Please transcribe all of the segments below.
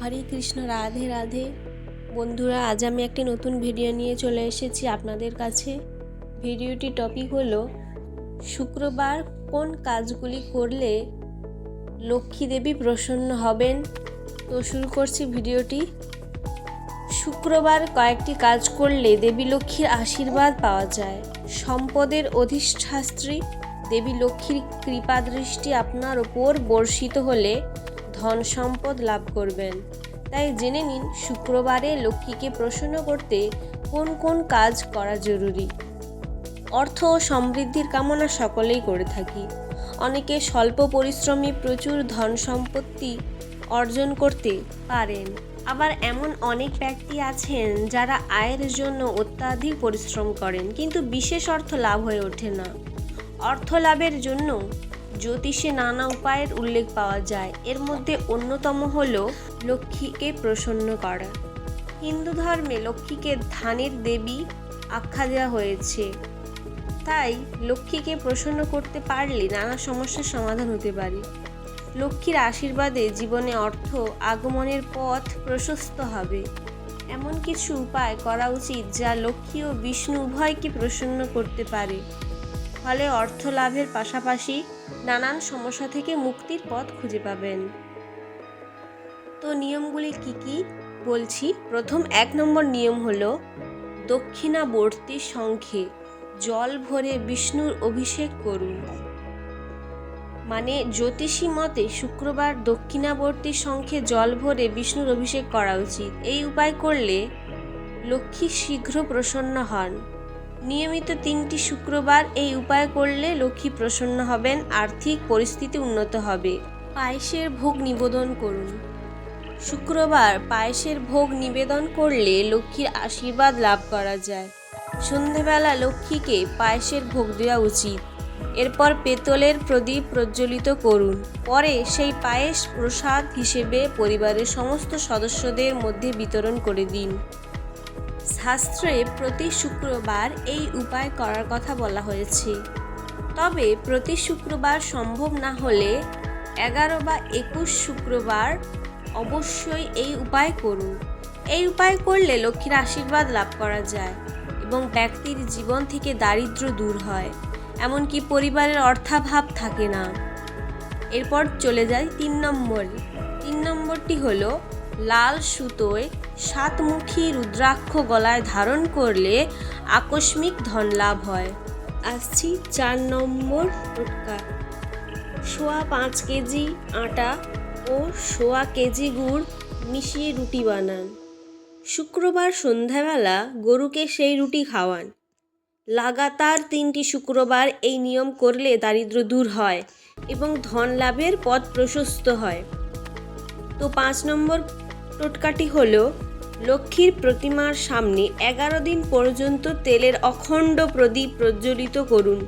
হরে কৃষ্ণ, রাধে রাধে। বন্ধুরা, আজ আমি একটি নতুন ভিডিও নিয়ে চলে এসেছি আপনাদের কাছে। ভিডিওটি টপিক হলো, শুক্রবার কোন কাজগুলি করলে লক্ষ্মী দেবী প্রসন্ন হবেন? তো শুরু করছি ভিডিওটি শুক্রবার কয়েকটি কাজ করলে দেবী লক্ষ্মীর আশীর্বাদ পাওয়া যায়। সম্পদের অধিষ্ঠাস্ত্রী দেবী লক্ষ্মীর কৃপাদৃষ্টি আপনার ওপর বর্ষিত হলে ধন সম্পদ লাভ করবেন। তাই জেনে নিন, শুক্রবারে লক্ষ্মীকে প্রসন্ন করতে কোন কোন কাজ করা জরুরি। অর্থ ও সমৃদ্ধির কামনা সকলেই করে থাকি। অনেকে স্বল্প পরিশ্রমী প্রচুর ধন সম্পত্তি অর্জন করতে পারেন। আবার এমন অনেক ব্যক্তি আছেন যারা আয়ের জন্য অত্যাধিক পরিশ্রম করেন, কিন্তু বিশেষ অর্থ লাভ হয়ে ওঠে না। অর্থ লাভের জন্য জ্যোতিষে নানা উপায়ের উল্লেখ পাওয়া যায়। এর মধ্যে অন্যতম হল লক্ষ্মীকে প্রসন্ন করা। হিন্দু ধর্মে লক্ষ্মীকে ধানের দেবী আখ্যা দেওয়া হয়েছে। তাই লক্ষ্মীকে প্রসন্ন করতে পারলে নানা সমস্যার সমাধান হতে পারে। লক্ষ্মীর আশীর্বাদে জীবনে অর্থ আগমনের পথ প্রশস্ত হবে। এমন কিছু উপায় করা উচিত যা লক্ষ্মী ও বিষ্ণু উভয়কে প্রসন্ন করতে পারে। ফলে অর্থ লাভের পাশাপাশি নানান সমস্যা থেকে মুক্তির পথ খুঁজে পাবেন। তো নিয়মগুলি কি কি? বলছি, প্রথম এক নম্বর নিয়ম হলো, দক্ষিণাবর্তী শঙ্খে জল ভরে বিষ্ণুর অভিষেক করুন। মানে জ্যোতিষী মতে শুক্রবার দক্ষিণাবর্তী শঙ্খে জল ভরে বিষ্ণুর অভিষেক করা উচিত। এই উপায় করলে লক্ষ্মী শীঘ্র প্রসন্ন হন। নিয়মিত তিনটি শুক্রবার এই উপায় করলে লক্ষ্মী প্রসন্ন হবেন, আর্থিক পরিস্থিতি উন্নত হবে। পায়েসের ভোগ নিবেদন করুন। শুক্রবার পায়েসের ভোগ নিবেদন করলে লক্ষ্মীর আশীর্বাদ লাভ করা যায়। সন্ধেবেলা লক্ষ্মীকে পায়েসের ভোগ দেওয়া উচিত। এরপর পেতলের প্রদীপ প্রজ্বলিত করুন। পরে সেই পায়েস প্রসাদ হিসেবে পরিবারের সমস্ত সদস্যদের মধ্যে বিতরণ করে দিন। শাস্ত্রে প্রতি শুক্রবার এই উপায় করার কথা বলা হয়েছে। তবে প্রতি শুক্রবার সম্ভব না হলে এগারো বা একুশ শুক্রবার অবশ্যই এই উপায় করুন। এই উপায় করলে লক্ষ্মীর আশীর্বাদ লাভ করা যায় এবং ব্যক্তির জীবন থেকে দারিদ্র দূর হয়, এমনকি পরিবারের অর্থাভাব থাকে না। এরপর চলে যায় তিন নম্বর। তিন নম্বরটি হলো, লাল সুতোয় সাতমুখী রুদ্রাক্ষ গলায় ধারণ করলে আকস্মিক ধন লাভ হয়। আসছি চার নম্বর টোটকা। সোয়া পাঁচ কেজি আটা ও সোয়া কেজি গুড় মিশিয়ে রুটি বানান। শুক্রবার সন্ধ্যাবেলা গরুকে সেই রুটি খাওয়ান। লাগাতার তিনটি শুক্রবার এই নিয়ম করলে দারিদ্র দূর হয় এবং ধন লাভের পথ প্রশস্ত হয়। তো পাঁচ নম্বর টোটকাটি হলো লক্ষ্মীর প্রতিমার সামনে এগারো দিন পর্যন্ত তেলের অখণ্ড প্রদীপ প্রজ্বলিত করুন।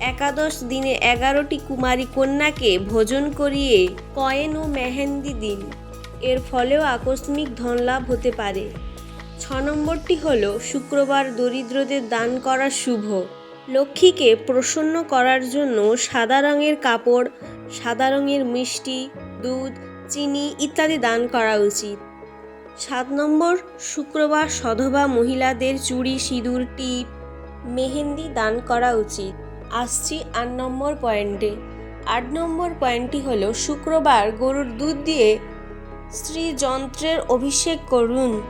একাদশ দিনে এগারোটি কুমারী কন্যাকে ভোজন করিয়ে কয়েন ও মেহেন্দি দিন। এর ফলেও আকস্মিক ধনলাভ হতে পারে। ছ নম্বরটি হল শুক্রবার দরিদ্রদের দান করা শুভ। লক্ষ্মীকে প্রসন্ন করার জন্য সাদা রঙের কাপড়, সাদা রঙের মিষ্টি, দুধ, চিনি ইত্যাদি দান করা উচিত। সাত নম্বর, শুক্রবার সধবা মহিলাদের চুড়ি, সিঁদুর, টিপ, মেহেন্দি দান করা উচিত। আসছি আট নম্বর পয়েন্টে। আট নম্বর পয়েন্টটি হলো, শুক্রবার গরুর দুধ দিয়ে স্ত্রী যন্ত্রের অভিষেক করুন।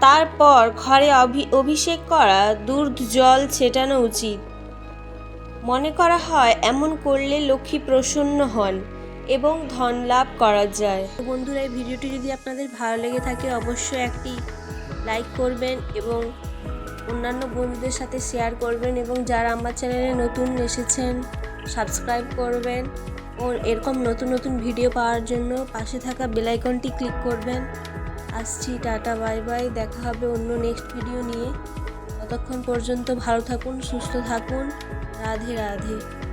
তারপর ঘরে অভি, অভিষেক করা দুধ, জল ছেটানো উচিত। মনে করা হয়, এমন করলে লক্ষ্মী প্রসন্ন হন। এবং ধন লাভ করা যায়। বন্ধুরা, এই ভিডিওটি যদি আপনাদের ভালো লেগে থাকে, অবশ্যই একটি লাইক করবেন এবং অন্যান্য বন্ধুদের সাথে শেয়ার করবেন এবং যারা আমার চ্যানেলে নতুন এসেছেন, সাবস্ক্রাইব করবেন ও এরকম নতুন নতুন ভিডিও পাওয়ার জন্য পাশে থাকা বেলাইকনটি ক্লিক করবেন। আসছি, টাটা, বাই বাই। দেখা হবে অন্য নেক্সট ভিডিও নিয়ে। ততক্ষণ পর্যন্ত ভালো থাকুন, সুস্থ থাকুন। রাধে রাধে।